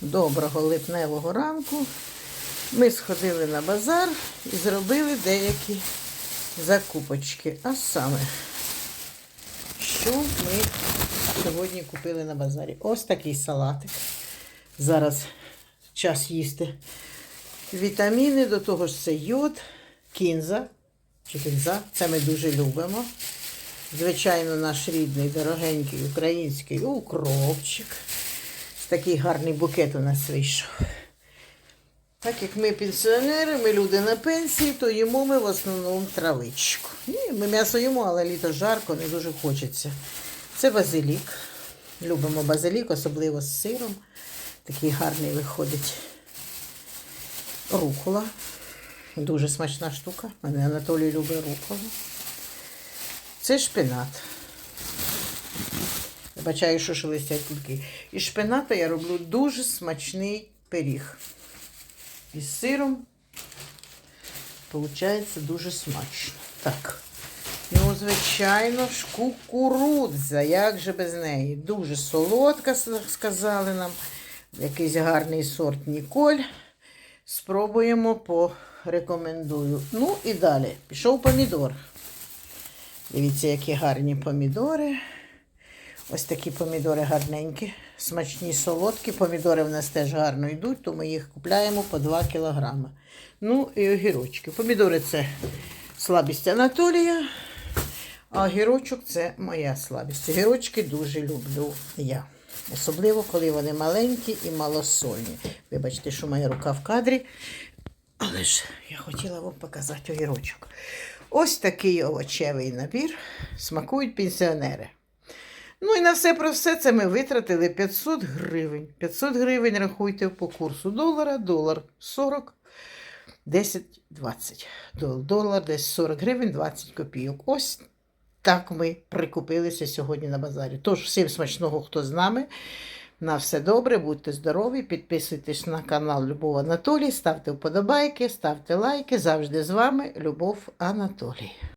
доброго липневого ранку. Ми сходили на базар і зробили деякі закупочки. А саме, що ми сьогодні купили на базарі? Ось такий салатик. Зараз час їсти вітаміни, до того ж це йод, кінза чи кінза. Це ми дуже любимо. Звичайно, наш рідний, дорогенький український укропчик. Такий гарний букет у нас вийшов. Так як ми пенсіонери, ми люди на пенсії, то їмо ми в основному травичку. Ні, ми м'ясо їмо, але літо жарко, не дуже хочеться. Це базилік. Любимо базилік, особливо з сиром. Такий гарний виходить. Рукола. Дуже смачна штука. Мене Анатолій любить руколу. Це шпинат. Вибачаю, що шелестять кульки. Із шпината я роблю дуже смачний пиріг. Із сиром. Получається дуже смачно. Так. Ну, звичайно ж, кукурудза. Як же без неї? Дуже солодка, сказали нам. Якийсь гарний сорт Ніколь. Спробуємо, порекомендую. Ну і далі. Пішов помідор. Дивіться, які гарні помідори. Ось такі помідори гарненькі, смачні, солодкі. Помідори в нас теж гарно йдуть, то ми їх купляємо по 2 кілограми. Ну і огірочки. Помідори це слабість Анатолія, а огірочок це моя слабість. Огірочки дуже люблю я. Особливо, коли вони маленькі і малосольні. Вибачте, що моя рука в кадрі. Але ж я хотіла вам показати огірочок. Ось такий овочевий набір. Смакують пенсіонери. Ну і на все про все це ми витратили 500 гривень. 500 гривень рахуйте по курсу долара, долар 40, 10, 20. Дол- Долар десь 40 гривень, 20 копійок. Ось так ми прикупилися сьогодні на базарі. Тож всім смачного, хто з нами. На все добре, будьте здорові, підписуйтесь на канал Любов Анатолій, ставте вподобайки, ставте лайки. Завжди з вами Любов Анатолій.